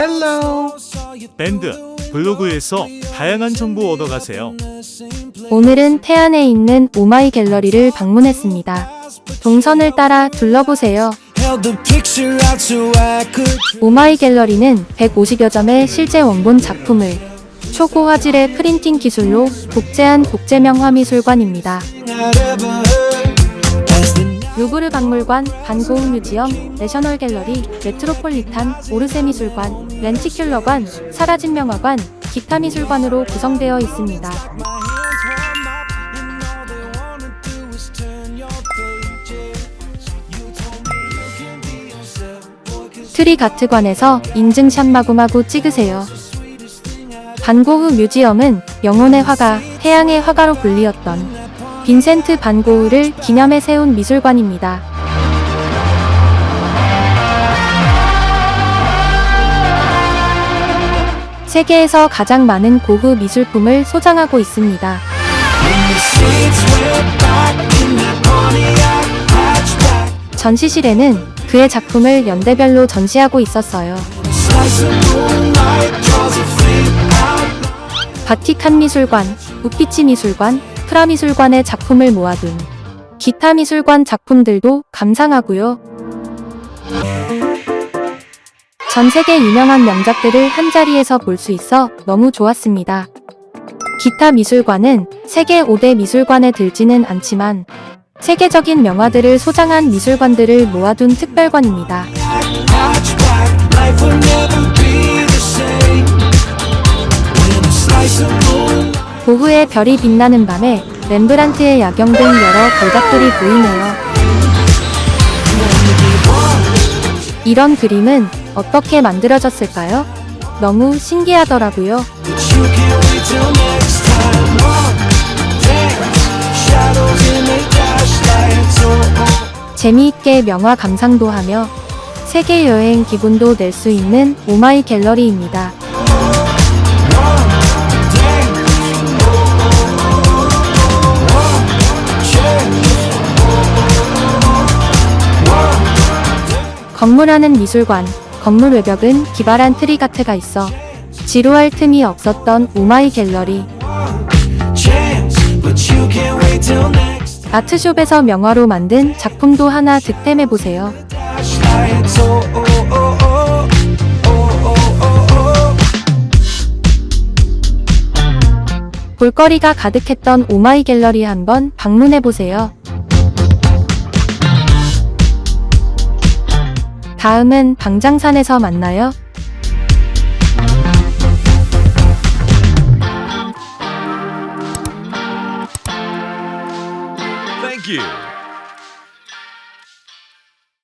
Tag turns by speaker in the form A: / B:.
A: 헬로
B: 밴드, 블로그에서 다양한 정보 얻어가세요.
C: 오늘은 태안에 있는 오마이 갤러리를 방문했습니다. 동선을 따라 둘러보세요. 오마이 갤러리는 150여 점의 실제 원본 작품을 초고 화질의 프린팅 기술로 복제한 복제명화 미술관입니다. 루브르 박물관, 반고흐 뮤지엄, 내셔널 갤러리, 메트로폴리탄, 오르세 미술관, 렌티큘러관, 사라진 명화관, 기타 미술관으로 구성되어 있습니다. 트리가트관에서 인증샷 마구마구 찍으세요. 반고흐 뮤지엄은 영혼의 화가, 태양의 화가로 불리었던 빈센트 반 고흐를 기념해 세운 미술관입니다. 세계에서 가장 많은 고흐 미술품을 소장하고 있습니다. 전시실에는 그의 작품을 연대별로 전시하고 있었어요. 바티칸 미술관, 우피치 미술관, 프라 미술관의 작품을 모아둔 기타 미술관 작품들도 감상하고요. 전 세계 유명한 명작들을 한자리에서 볼 수 있어 너무 좋았습니다. 기타 미술관은 세계 5대 미술관에 들지는 않지만 세계적인 명화들을 소장한 미술관들을 모아둔 특별관입니다. 고흐의 별이 빛나는 밤에 렘브란트의 야경 등 여러 걸작들이 보이네요. 이런 그림은 어떻게 만들어졌을까요? 너무 신기하더라고요. 재미있게 명화 감상도 하며 세계 여행 기분도 낼 수 있는 오마이 갤러리입니다. 건물 안은 미술관, 건물 외벽은 기발한 트리가트가 있어 지루할 틈이 없었던 오마이 갤러리. 아트숍에서 명화로 만든 작품도 하나 득템해보세요. 볼거리가 가득했던 오마이 갤러리 한번 방문해보세요. 다음은 방장산에서 만나요.
B: Thank you.